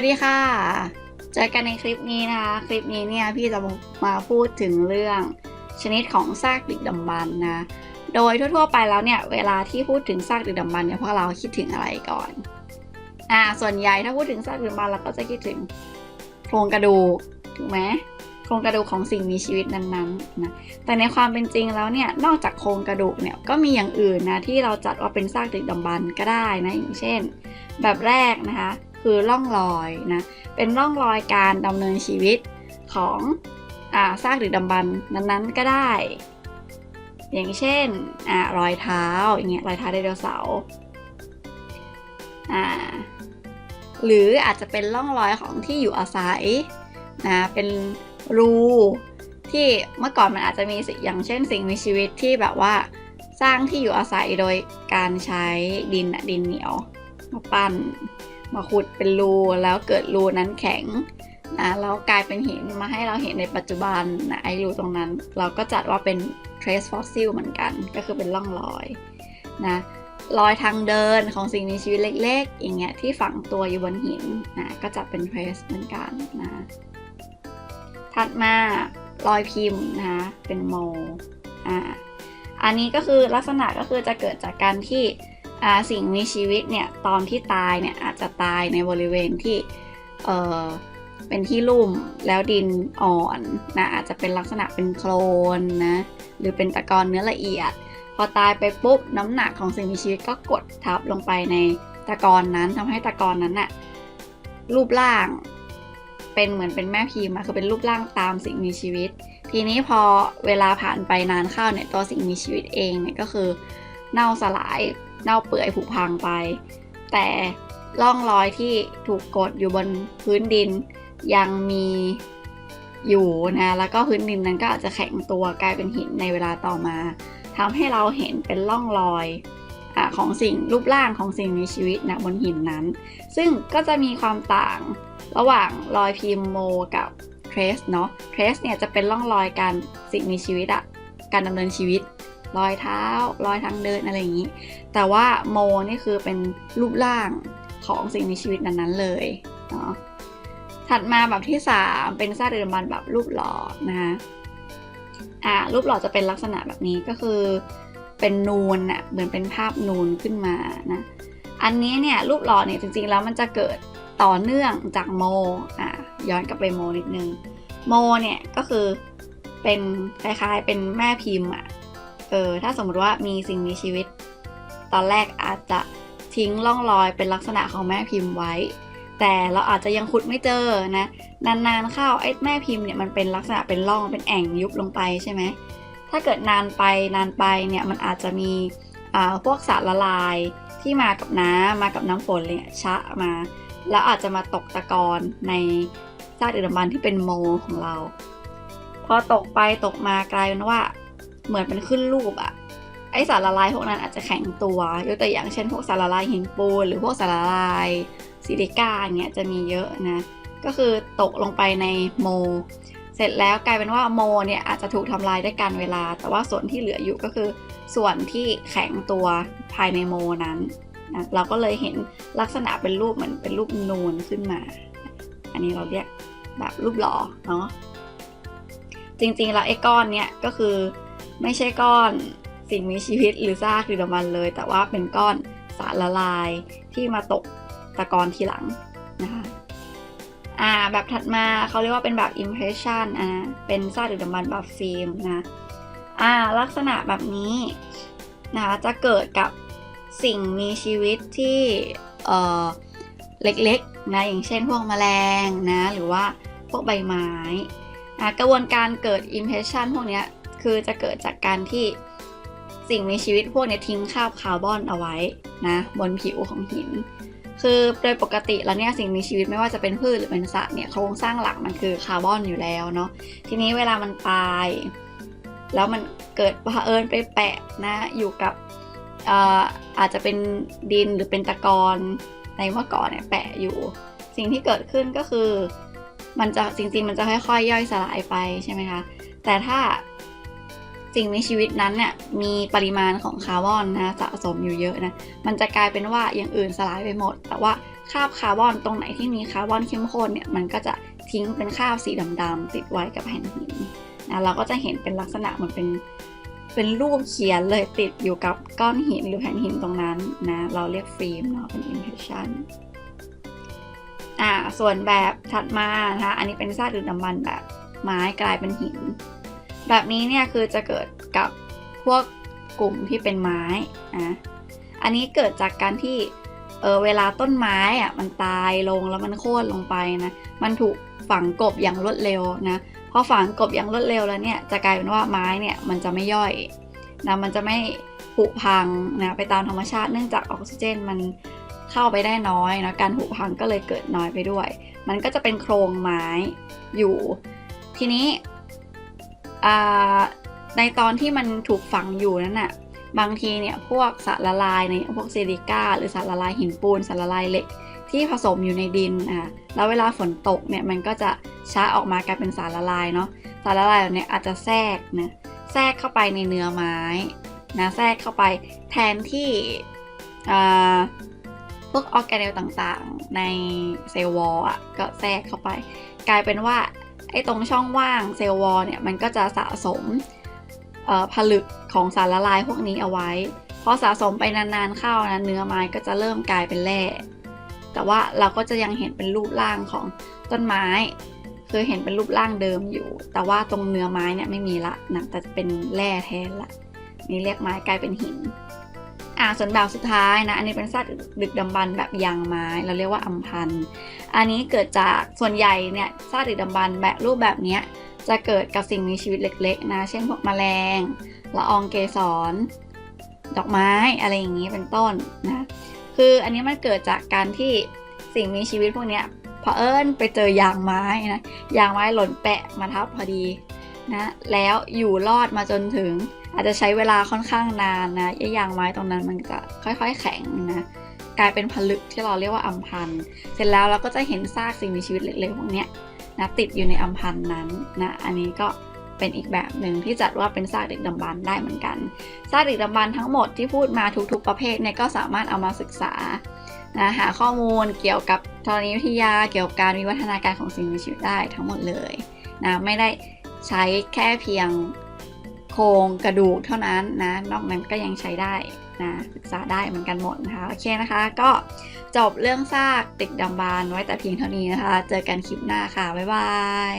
วัสดีค่ะ เจอกันในคลิปนี้นะคะ คลิปนี้เนี่ยพี่จะมาพูดถึงเรื่องชนิดของซากดึกดำบรรนะ โดยทั่วๆไปแล้วเนี่ยเวลาที่พูดถึงซากดึกดำบรรเนี่ยพวกเราคิดถึงอะไรก่อน อ่า ส่วนใหญ่ถ้าพูดถึงซากดึกดำบรรเราก็จะคิดถึงโครงกระดูกถูกไหมโครงกระดูกของสิ่งมีชีวิตนั้นๆนะ แต่ในความเป็นจริงแล้วเนี่ย นอกจากโครงกระดูกเนี่ย ก็มีอย่างอื่นนะที่เราจัดว่าเป็นซากดึกดำบรรก็ได้นะ อย่างเช่น แบบแรกนะคะ คือร่องรอยนะ เป็นร่องรอยการดำเนินชีวิตของอาซากดึกดำบรรพ์นั้นๆก็ได้ อย่างเช่นอรอยเท้าอย่างเงี้ยรอยเท้าไดโนเสาร์หรืออาจจะเป็นร่องรอยของที่อยู่อาศัยนะเป็นรูที่เมื่อก่อนมันอาจจะมีสิอย่างเช่นสิ่งมีชีวิตที่แบบว่าสร้างที่อยู่อาศัยโดยการใช้ดินดินเหนียวมาปั้น มาขุดเป็นรูแล้วเกิดรูนั้นแข็งนะแล้วกลายเป็นหินมาให้เราเห็นในปัจจุบันนะไอ้รูตรงนั้น เราก็จัดว่าเป็น trace fossil เหมือนกัน ก็คือเป็นร่องรอยนะรอยทางเดินของสิ่งมีชีวิตเล็กๆ อย่างเงี้ยที่ฝังตัวอยู่บนหินนะก็จัดเป็น trace เหมือนกันนะถัดมารอยพิมพ์นะคะเป็นโมอ่าอันนี้ก็คือลักษณะก็คือจะเกิดจากการที่ สิ่งมีชีวิตเนี่ยตอนที่ตายเนี่ยอาจจะตายในบริเวณที่เออเป็นที่ลุ่มแล้วดินอ่อนนะอาจจะเป็นลักษณะเป็นโคลนนะหรือเป็นตะกอนเนื้อละเอียด พอตายไปปุ๊บน้ำหนักของสิ่งมีชีวิตก็กดทับลงไปในตะกอนนั้นทำให้ตะกอนนั้นน่ะรูปร่างเป็นเหมือนเป็นแม่พิมพ์อะคือเป็นรูปร่างตามสิ่งมีชีวิต ทีนี้พอเวลาผ่านไปนานเข้าเนี่ยตัวสิ่งมีชีวิตเองเนี่ยก็คือเน่าสลาย เน่าเปื่อยผุพังไป แต่ร่องรอยที่ถูกกดอยู่บนพื้นดินยังมีอยู่นะแล้วก็พื้นดินนั้นก็อาจจะแข็งตัวกลายเป็นหินในเวลาต่อมาทำให้เราเห็นเป็นร่องรอยอของสิ่งรูปร่างของสิ่งมีชีวิตนะบนหินนั้น ซึ่งก็จะมีความต่างระหว่างรอยพิมพ์โมกับเทรสเนาะเทรสเนี่ยจะเป็นร่องรอยการสิ่งมีชีวิตอะการดำเนินชีวิต รอยเท้ารอยทางเดินอะไรอย่างนี้ แต่ว่าโมนี่คือเป็นรูปร่างของสิ่งมีชีวิตนั้นๆเลยเนาะถัดมาแบบที่ 3 เป็นซากเดือนบันแบบรูปหล่อนะคะอ่ารูปหล่อจะเป็นลักษณะแบบนี้ก็คือเป็นนูนน่ะเหมือนเป็นภาพนูนขึ้นมานะอันนี้เนี่ยรูปหล่อเนี่ยจริงๆแล้วมันจะเกิดต่อเนื่องจากโมอ่าย้อนกลับไปโมนิดนึงโมเนี่ยก็คือเป็นคล้ายๆเป็นแม่พิมพ์อะ เออถ้าสมมติว่ามีสิ่งมีชีวิต ตอนแรกอาจจะทิ้งร่องรอยเป็นลักษณะของแม่พิมพ์ไว้ แต่เราอาจจะยังขุดไม่เจอนะ นานๆเข้าไอ้แม่พิมพ์เนี่ยมันเป็นลักษณะเป็นร่องเป็นแอ่งยุบลงไปใช่ไหมถ้าเกิดนานไปนานไปเนี่ยมันอาจจะมีพวกสารละลายที่มากับน้ำมากับน้ำฝนเนี่ยชะมา แล้วอาจจะมาตกตะกอนในซากดึกดำบรรพ์ที่เป็นโมของเรา พอตกไปตกมากลายเป็นว่า เหมือนเป็นขึ้นรูปอะไอสารละลายพวกนั้นอาจจะแข็งตัวยกตัวอย่างเช่น พวกสารละลายหินปูนหรือพวกสารละลายซิลิก้าเงี้ยจะมีเยอะนะ ก็คือตกลงไปในโม เสร็จแล้วกลายเป็นว่าโมเนี่ยอาจจะถูกทำลายด้วยการเวลา แต่ว่าส่วนที่เหลืออยู่ก็คือ ส่วนที่แข็งตัวภายในโมนั้นนะเราก็เลยเห็นลักษณะเป็นรูปเหมือนเป็นรูปนูนขึ้นมา อันนี้เราเรียกแบบรูปหล่อเนาะจริงๆแล้วไอ้ก้อนเนี้ยก็คือ ไม่ใช่ก้อนสิ่งมีชีวิตหรือซากหรือมันเลย แต่ว่าเป็นก้อนสารละลายที่มาตกตะกอนทีหลังนะคะอ่าแบบถัดมาเขาเรียกว่าเป็นแบบ impression อ่าเป็นซากหรือดำบันแบบฟิล์มนะอ่าลักษณะแบบนี้นะคะจะเกิดกับสิ่งมีชีวิตที่เอ่อเล็กๆนะอย่างเช่นพวกแมลงนะหรือว่าพวกใบไม้กระบวนการเกิด impression พวกนี้ คือจะเกิดจากการที่สิ่งมีชีวิตพวกนี้ทิ้งคราบคาร์บอนเอาไว้นะบนผิวของหิน คือโดยปกติแล้วเนี่ยสิ่งมีชีวิตไม่ว่าจะเป็นพืชหรือเป็นสัตว์เนี่ยโครงสร้างหลักมันคือคาร์บอนอยู่แล้วเนาะทีนี้เวลามันตาย แล้วมันเกิดเผอิญไปแปะนะอยู่กับอาอาจจะเป็นดินหรือเป็นตะกอนในเมื่อก่อนเนี่ยแปะอยู่ สิ่งที่เกิดขึ้นก็คือ มันจะจริงๆ มันจะค่อยๆย่อยสลายไปใช่ไหมคะแต่ถ้า สิ่งมีชีวิตนั้นเนี่ยมีปริมาณของคาร์บอนนะสะสมอยู่เยอะนะ มันจะกลายเป็นว่าอย่างอื่นสลายไปหมด แต่ว่าคราบคาร์บอนตรงไหนที่มีคาร์บอนเข้มข้นเนี่ยมันก็จะทิ้งเป็นคราบสีดำๆติดไว้กับแผ่นหินนะเราก็จะเห็นเป็นลักษณะเหมือนเป็นเป็นรูปเขียนเลยติดอยู่กับก้อนหินหรือแผ่นหินตรงนั้นนะเราเรียกฟิล์มเนาะเป็น impression อ่าส่วนแบบถัดมานะคะอันนี้เป็นซากดึกดำบรรแบบไม้กลายเป็นหิน แบบนี้เนี่ยคือจะเกิดกับพวกกลุ่มที่เป็นไม้นะอันนี้เกิดจากการที่เออเวลาต้นไม้อะมันตายลงแล้วมันโค่นลงไปนะมันถูกฝังกบอย่างรวดเร็วนะพอฝังกบอย่างรวดเร็วแล้วเนี่ยจะกลายเป็นว่าไม้เนี่ยมันจะไม่ย่อยนะมันจะไม่ผุพังนะไปตามธรรมชาติเนื่องจากออกซิเจนมันเข้าไปได้น้อยนะการผุพังก็เลยเกิดน้อยไปด้วย มันก็จะเป็นโครงไม้อยู่ ทีนี้ ในตอนที่มันถูกฝังอยู่นั้นน่ะบางทีเนี่ยพวกสารละลายในพวกซิลิก้าหรือสารละลายหินปูนสารละลายเหล็กที่ผสมอยู่ในดินอะแล้วเวลาฝนตกเนี่ยมันก็จะช้าออกมากลายเป็นสารละลายเนาะสารละลายแบบเนี้ยอาจจะแทรกนะแทรกเข้าไปในเนื้อไม้นะแทรกเข้าไปแทนที่พวกออร์แกเนลต่างๆ ในเซลล์วอลอะก็แทรกเข้าไป กลายเป็นว่า ไอ้ตรงช่องว่างเซลล์วอลเนี่ยมันก็จะสะสมผลึกของสารละลายพวกนี้เอาไว้ พอสะสมไปนานๆเข้านะเนื้อไม้ก็จะเริ่มกลายเป็นแร่แต่ว่าเราก็จะยังเห็นเป็นรูปร่างของต้นไม้คือเห็นเป็นรูปร่างเดิมอยู่ แต่ว่าตรงเนื้อไม้เนี่ยไม่มีละนะแต่จะเป็นแร่แทนละนี่เรียกไม้กลายเป็นหิน อ่าส่วนแบบสุดท้ายนะ อันนี้เป็นซากดึกดำบรรพ์แบบยางไม้ เราเรียกว่าอัมพันธ์อันนี้เกิดจากส่วนใหญ่เนี่ยซากดึกดำบรรพ์แบบรูปแบบเนี้ยจะเกิดกับสิ่งมีชีวิตเล็กๆ นะ เช่นพวกแมลงละอองเกสร ดอกไม้อะไรอย่างนี้เป็นต้นนะ คืออันนี้มันเกิดจากการที่สิ่งมีชีวิตพวกเนี้ยเอิญไปเจอยางไม้นะ ยางไม้หล่นแปะมาทับพอดี นะแล้วอยู่รอดมาจนถึง อาจจะใช้เวลาค่อนข้างนานนะยางไม้ตรงนั้นมันจะค่อยๆ แข็งนะกลายเป็นผลึกที่เราเรียกว่าอัมพันธ์เสร็จแล้วเราก็จะเห็นซากสิ่งมีชีวิตเล็กๆพวกเนี้ยนะติดอยู่ในอัมพันธ์นั้นนะอันนี้ก็เป็นอีกแบบหนึ่งที่จัดว่าเป็นซากดึกดำบรรพ์ได้เหมือนกันซากดึกดำบรรพ์ทั้งหมดที่พูดมาทุกๆประเภทเนี่ยก็สามารถเอามาศึกษานะหาข้อมูลเกี่ยวกับธรณีวิทยาเกี่ยวกับการวิวัฒนาการของสิ่งมีชีวิตได้ทั้งหมดเลยนะไม่ได้ ใช้แค่เพียงโครงกระดูกเท่านั้นนะ นอกนั้นก็ยังใช้ได้นะศึกษาได้เหมือนกันหมดนะคะ โอเคนะคะ ก็จบเรื่องซากตึกดำบานไว้แต่เพียงเท่านี้นะคะ เจอกันคลิปหน้าค่ะ บ๊ายบาย